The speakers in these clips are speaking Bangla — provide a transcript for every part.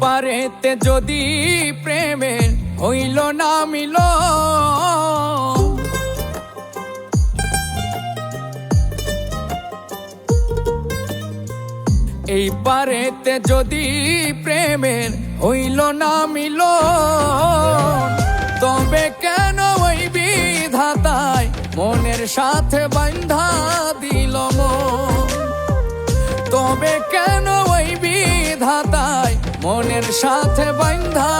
পারেতে যদি প্রেমের হইল না মিল। এই পারেতে যদি প্রেমের হইল না মিল। তবে কেন ওই বিধাতায় মনের সাথে বান্ধা দিল মন? মনের সাথে বান্ধা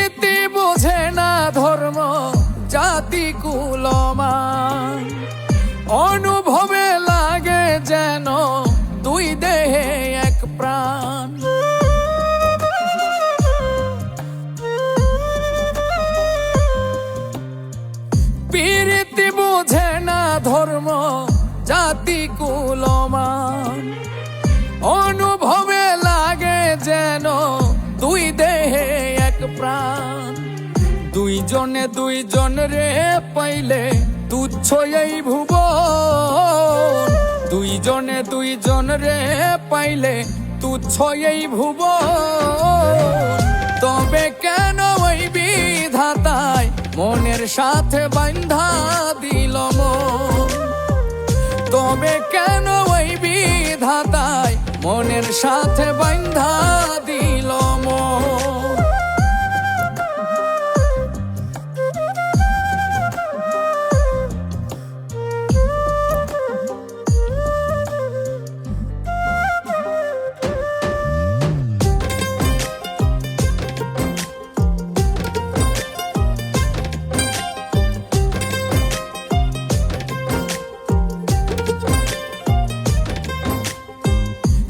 পীরিতি বোঝে না ধর্ম, জাতি কুলমান অনুভবে লাগে যেন দুই দেহে এক প্রাণ। পীরিতি বোঝে না ধর্ম, জাতি কুলমান দুইজনে দুইজন রে পাইলে তুচ্ছ এই ভুব দুইজনে দুইজন রে পাইলে তুচ্ছ এই ভুব তবে কেন ওই বিধাতায় মনের সাথে বান্ধা দিল তবে কেন ওই বিধাতায় মনের সাথে বান্ধা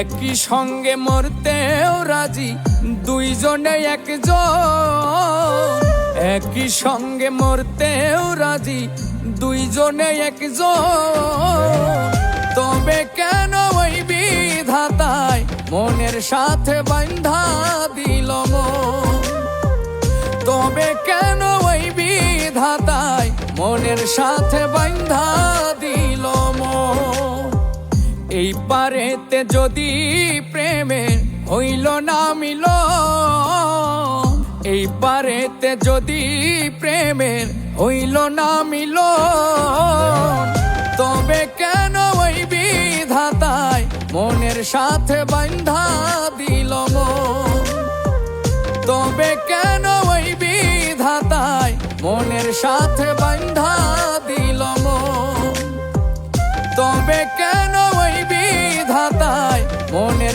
একই সঙ্গে মরতেও রাজি, দুইজনে একজন। একই সঙ্গে মরতেও রাজি, দুইজনে একজন। তবে কেন ওই বিধাতায় মনের সাথে বান্ধা দিল তবে কেন ওই বিধাতায় মনের সাথে বান্ধা দিল মন? এই পারেতে যদি প্রেমের হইল না মিল এই পারেতে যদি প্রেমের হইল না মিল তবে কেন ওই বিধাতায় মনের সাথে বান্ধা দিল তবে কেন ওই বিধাতায় মনের সাথে বান্ধা